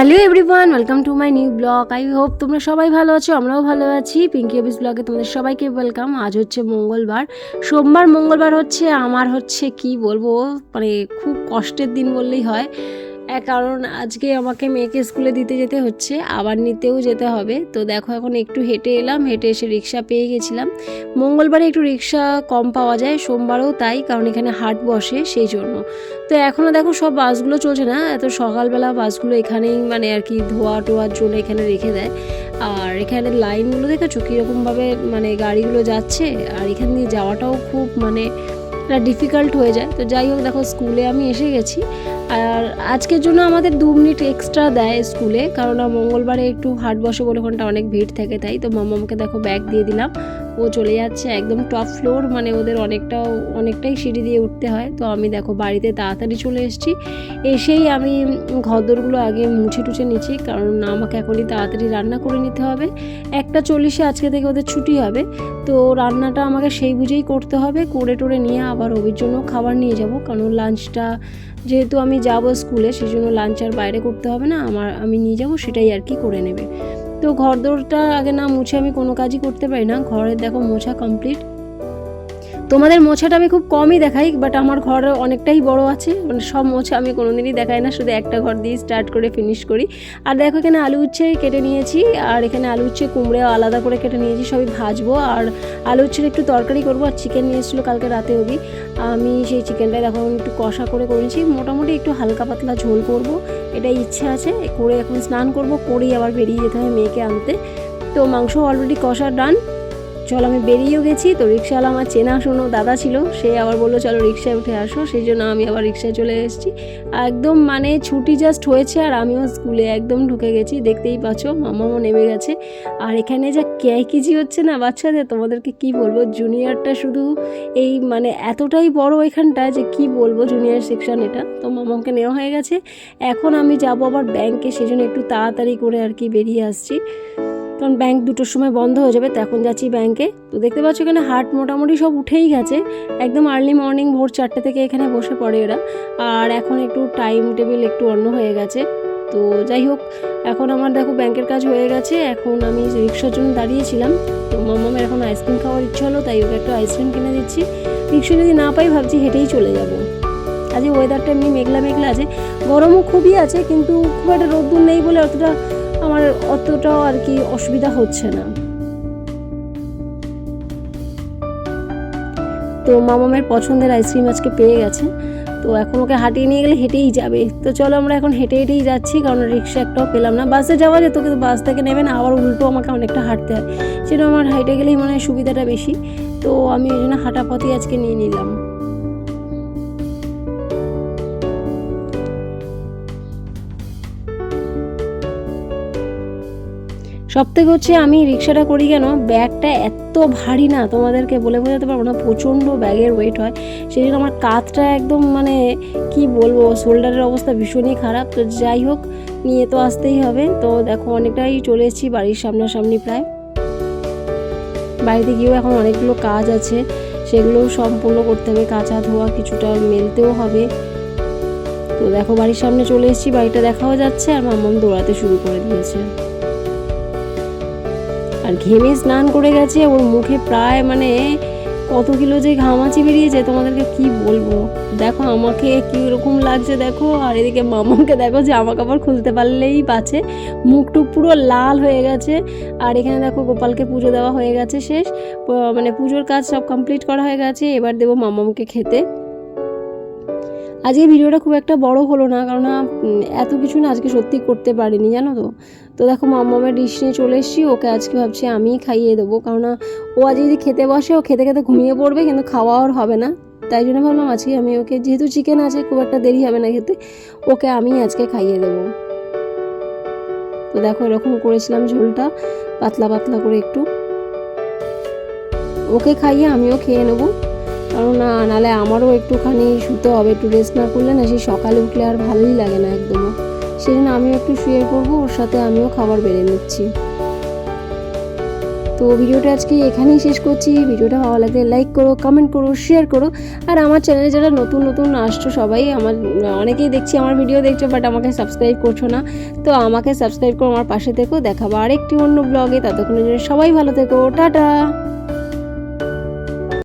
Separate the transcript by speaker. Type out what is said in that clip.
Speaker 1: Hello everyone welcome to my new blog I hope তোমরা সবাই ভালো আছো, আমরাও ভালো আছি। পিঙ্কি অফিস ব্লগে তোমাদের সবাইকে ওয়েলকাম আজ হচ্ছে মঙ্গলবার। সোমবার মঙ্গলবার হচ্ছে, আমার হচ্ছে কি বলব? মানে খুব কষ্টের দিন বললেই হয়। কারণ আজকে আমাকে মেয়েকে স্কুলে দিতে যেতে হচ্ছে, আবার নিতেও যেতে হবে। তো দেখো এখন একটু হেঁটে এলাম, হেঁটে এসে রিক্সা পেয়ে গেছিলাম। মঙ্গলবারে একটু রিক্সা কম পাওয়া যায়, সোমবারেও তাই, কারণ এখানে হাট বসে সেই জন্য তো এখনও দেখো সব বাসগুলো চলছে না, এত সকালবেলা বাসগুলো এখানেই মানে আর কি ধোয়া টোয়ার জন্য এখানে রেখে দেয়। আর এখানে লাইনগুলো দেখেছ কীরকমভাবে মানে গাড়িগুলো যাচ্ছে? আর এখান দিয়ে যাওয়াটাও খুব মানে ডিফিকাল্ট হয়ে যায়। তো যাই হোক, দেখো স্কুলে আমি এসে গেছি। আর আজকের জন্য আমাদের দু মিনিট এক্সট্রা দেয় স্কুলে কারণ মঙ্গলবারে একটু হাট বসে বলে ওখানটা অনেক ভিড় থাকে, তাই তো মামাকে দেখো ব্যাগ দিয়ে দিলাম। ও চলে যাচ্ছে একদম টপ ফ্লোর মানে ওদের অনেকটাও, অনেকটাই সিঁড়ি দিয়ে উঠতে হয়। তো আমি দেখো বাড়িতে তাড়াতাড়ি চলে এসেছি। এসেই আমি ঘরদোরগুলো আগে মুছে টুছে নিচ্ছি, কারণ আমাকে এখনই তাড়াতাড়ি রান্না করে নিতে হবে। একটা চল্লিশে আজকে থেকে ওদের ছুটি হবে, তো রান্নাটা আমাকে সেই বুঝেই করতে হবে। করে টোরে নিয়ে আবার ওবির জন্য খাবার নিয়ে যাব, কারণ লাঞ্চটা যেহেতু আমি যাব স্কুলে সেই জন্য লাঞ্চ আর বাইরে করতে হবে না। আমার, আমি নিয়ে যাব, সেটাই আর কি করে নেবে। তো ঘরদোরটা আগে না মুছে আমি কোনো কাজই করতে পারি না। ঘরের দেখো মোছা কমপ্লিট তোমাদের মোছাটা আমি খুব কমই দেখাই বাট আমার ঘর অনেকটাই বড় আছে। মানে সব মোছা আমি কোনোদিনই দেখাই না, শুধু একটা ঘর দিয়ে স্টার্ট করে ফিনিশ করি। আর দেখো এখানে আলু উচ্ছে কেটে নিয়েছি, আর এখানে আলু উচ্ছে কুমড়েও আলাদা করে কেটে নিয়েছি, সবই ভাজবো। আর আলু উচ্ছের একটু তরকারি করব, আর চিকেন নিয়ে এসেছিল কালকে রাতে অবধি আমি সেই চিকেনটা দেখো একটু কষা করে করেছি, মোটামুটি একটু হালকা পাতলা ঝোল করব, এটাই ইচ্ছে আছে। করে এখন স্নান করব, করেই আবার বেরিয়ে যেতে হবে মেয়েকে আনতে। তো মাংস অলরেডি কষা ডান চল, আমি বেরিয়েও গেছি। তো রিক্সাওয়ালা আমার চেনা শোনো দাদা ছিল, সে আবার বলল, চলো রিক্সায় উঠে আসো। সেই জন্য আমি আবার রিক্সায় চলে এসেছি। একদম মানে ছুটি জাস্ট হয়েছে আর আমিও স্কুলে একদম ঢুকে গেছি। দেখতেই পাচ্ছ মামাও নেমে গেছে। আর এখানে যা ক্যাকিজি হচ্ছে না বাচ্চাদের, তোমাদেরকে কি বলব? জুনিয়রটা শুধু এই মানে এতটাই বড় এখানটায় যে কি বলব জুনিয়র সেকশন এটা। তো মামাকে নেওয়া হয়ে গেছে। এখন আমি যাব আবার ব্যাংকে সেজন্য একটু তাড়াতাড়ি করে আর কি বেরিয়ে আসছি। কারণ ব্যাংক দুটোর সময় বন্ধ হয়ে যাবে, তো এখন যাচ্ছি ব্যাংকে তো দেখতে পাচ্ছ এখানে হাট মোটামুটি সব উঠেই গেছে। একদম আর্লি মর্নিং ভোর চারটে থেকে এখানে বসে পড়ে এরা। আর এখন একটু টাইম টেবিল একটু অন্য হয়ে গেছে। তো যাই হোক, এখন আমার দেখো ব্যাংকের কাজ হয়ে গেছে। এখন আমি রিক্সার জন্য দাঁড়িয়েছিলাম। তো মামামের এখন আইসক্রিম খাওয়ার ইচ্ছা হলো, তাই ওকে একটু আইসক্রিম কিনে দিচ্ছি। রিক্সা যদি না পাই ভাবছি হেঁটেই চলে যাব। আজকে ওয়েদারটা এমনি মেঘলা মেঘলা আছে। গরমও খুবই আছে, কিন্তু খুব একটা রোদ্দুর নেই বলে অতটা আমার অতটাও আর কি অসুবিধা হচ্ছে না। তো মামামের পছন্দের আইসক্রিম আজকে পেয়ে গেছে। তো এখন ওকে হাঁটিয়ে নিয়ে গেলে হেঁটেই যাবে। তো চলো আমরা এখন হেঁটে হেঁটেই যাচ্ছি, কারণ রিক্সা একটাও পেলাম না। বাসে যাওয়া যেত কিন্তু বাস থেকে নেবে না, আবার উল্টো আমাকে অনেকটা হাঁটতে হয়। সেটা আমার হেঁটে গেলেই মনে হয় সুবিধাটা বেশি। তো আমি ওই জন্য হাঁটা পথেই আজকে নিয়ে নিলাম। সব থেকে হচ্ছে আমি রিক্সাটা করি কেন? ব্যাগটা এত ভারী না, তোমাদেরকে বলে বোঝাতে পারব না, প্রচণ্ড ব্যাগের ওয়েট হয়। সেই জন্য আমার কাঁধটা একদম মানে কি বলব, শোল্ডারের অবস্থা ভীষণই খারাপ। তো যাই হোক, নিয়ে তো আসতেই হবে। তো দেখো, অনেকটাই চলে এসেছি বাড়ির সামনাসামনি প্রায়। বাড়িতে গিয়েও এখন অনেকগুলো কাজ আছে। সেগুলোও সম্পূর্ণ করতে হবে। কাঁচা ধোয়া কিছুটা মেলতেও হবে। তো দেখো, বাড়ির সামনে চলে এসেছি। বাড়িটা দেখাও যাচ্ছে। আর মাম্মাম দৌড়াতে শুরু করে দিয়েছে। আর ঘেমে স্নান করে গেছে, ওর মুখে প্রায় মানে কত কিলো যে ঘামাচি বেরিয়েছে, তোমাদেরকে কি বলব? দেখো আমাকে কি রকম লাগছে, দেখো। আর এদিকে মামাকে দেখো জামা কাপড় খুলতে পারলেই বাঁচে মুখটুক পুরো লাল হয়ে গেছে। আর এখানে দেখো গোপালকে পুজো দেওয়া হয়ে গেছে শেষ। মানে পুজোর কাজ সব কমপ্লিট করা হয়ে গেছে। এবার দেবো মামামকে খেতে। আজকে ভিডিওটা খুব একটা বড় হলো না কারণ এত কিছু না আজকে সত্যি করতে পারিনি, জানো তো? তো দেখো মামামের ডিশ নিয়ে চলে এসেছি, ওকে আজকে ভাবছি আমিই খাইয়ে দেবো কারণ ও আজ যদি খেতে বসে, ও খেতে খেতে ঘুমিয়ে পড়বে, কিন্তু খাওয়া ওর হবে না। তাই জন্য ভাবলাম আজকে আমি ওকে, যেহেতু চিকেন আছে, খুব একটা দেরি হবে না খেতে, ওকে আমি আজকে খাইয়ে দেবো। তো দেখো, এরকম করেছিলাম ঝোলটা, পাতলা পাতলা করে একটু। ওকে খাইয়ে আমিও খেয়ে নেব। কারণ না নাহলে আমারও একটুখানি শুতে হবে, একটু রেস্ট না করলে না সেই সকালে উঠলে আর ভালোই লাগে না একদমও। জন্য আমিও একটু শুয়ে পড়ব, ওর সাথে আমিও খাবার বেড়ে নিচ্ছি। তো ভিডিওটা আজকে এখানেই শেষ করছি। ভিডিওটা ভালো লাগলে লাইক করো কমেন্ট করো শেয়ার করো। আর আমার চ্যানেলে যারা নতুন নতুন আসছো সবাই, আমার, অনেকেই দেখছি আমার ভিডিও দেখছ বাট আমাকে সাবস্ক্রাইব করছ না। তো আমাকে সাবস্ক্রাইব করো, আমার পাশে থেকো। দেখাবো আরেকটি অন্য ব্লগে ততক্ষণের জন্য সবাই ভালো থেকো। টাটা!